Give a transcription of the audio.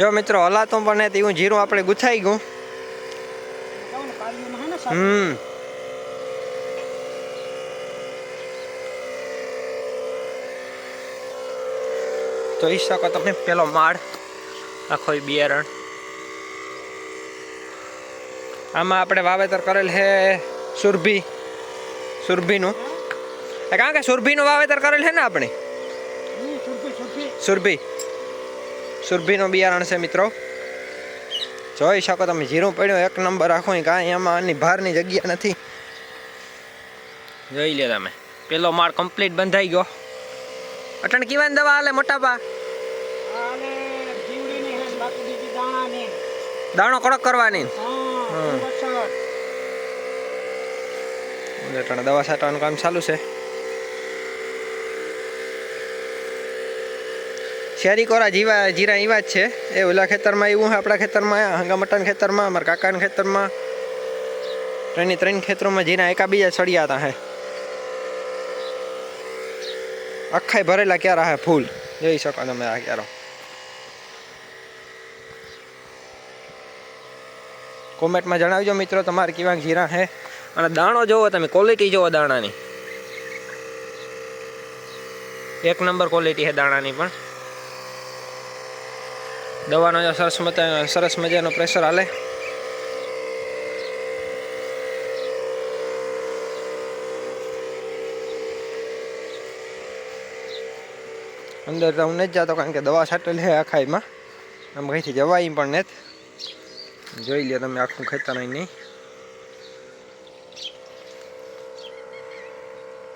જો મિત્રો હલાતો પણ નથી. હું જીરું આપણે ગુથાઈ ગયું. હમ. જોઈ શકો તમે પેલો માળ આખો બિયારણ. આમાં આપણે વાવેતર કરેલ છે સુરભી. સુરભીનું. કારણ કે સુરભીનું વાવેતર કરેલ છે ને આપણે? સુરભી. સુરભીનું બિયારણ છે મિત્રો. જોઈ શકો તમે જીરું પડ્યું એક નંબર આખો કાંઈ એમાં આની ભારની જગ્યા નથી. જોઈ લે તમે પેલો માળ કમ્પ્લીટ બંધાઈ ગયો. અટણ કીવાની દવા હાલે મોટા પા આને જીવડીની હે ને બાકી બીજી દાણાની દાણો કડક કરવાની અટણ દવા છાંટવાનું કામ ચાલુ છે. શેરી કોરા જીવા જીરા એવા જ છે. એ ઓલા ખેતરમાં એવું આપણા ખેતરમાં હંગામટાના ખેતરમાં, અમારા કાકાના ખેતરમાં. ત્રણેય ત્રણ ખેતરોમાં જીરા એકાબીજા સળિયા હતા હે. આખાય ભરેલા ક્યારા હે ફૂલ. જોઈ શકો તમે આ ક્યારો. કોમેન્ટમાં જણાવજો મિત્રો તમારે કેવા જીરા હે. અને દાણો જોવો તમે ક્વોલિટી જોવો દાણાની. એક નંબર ક્વોલિટી છે દાણાની પણ. દવાનો સરસ મજા સરસ મજાનો પ્રેશર હાલે. અંદર તો હું નથી જતો કારણ કે દવા છાંટેલી છે આખાઈમાં આમ કંઈથી જવાય પણ નથી. જોઈ લે તમે આખું ખેતર નહીં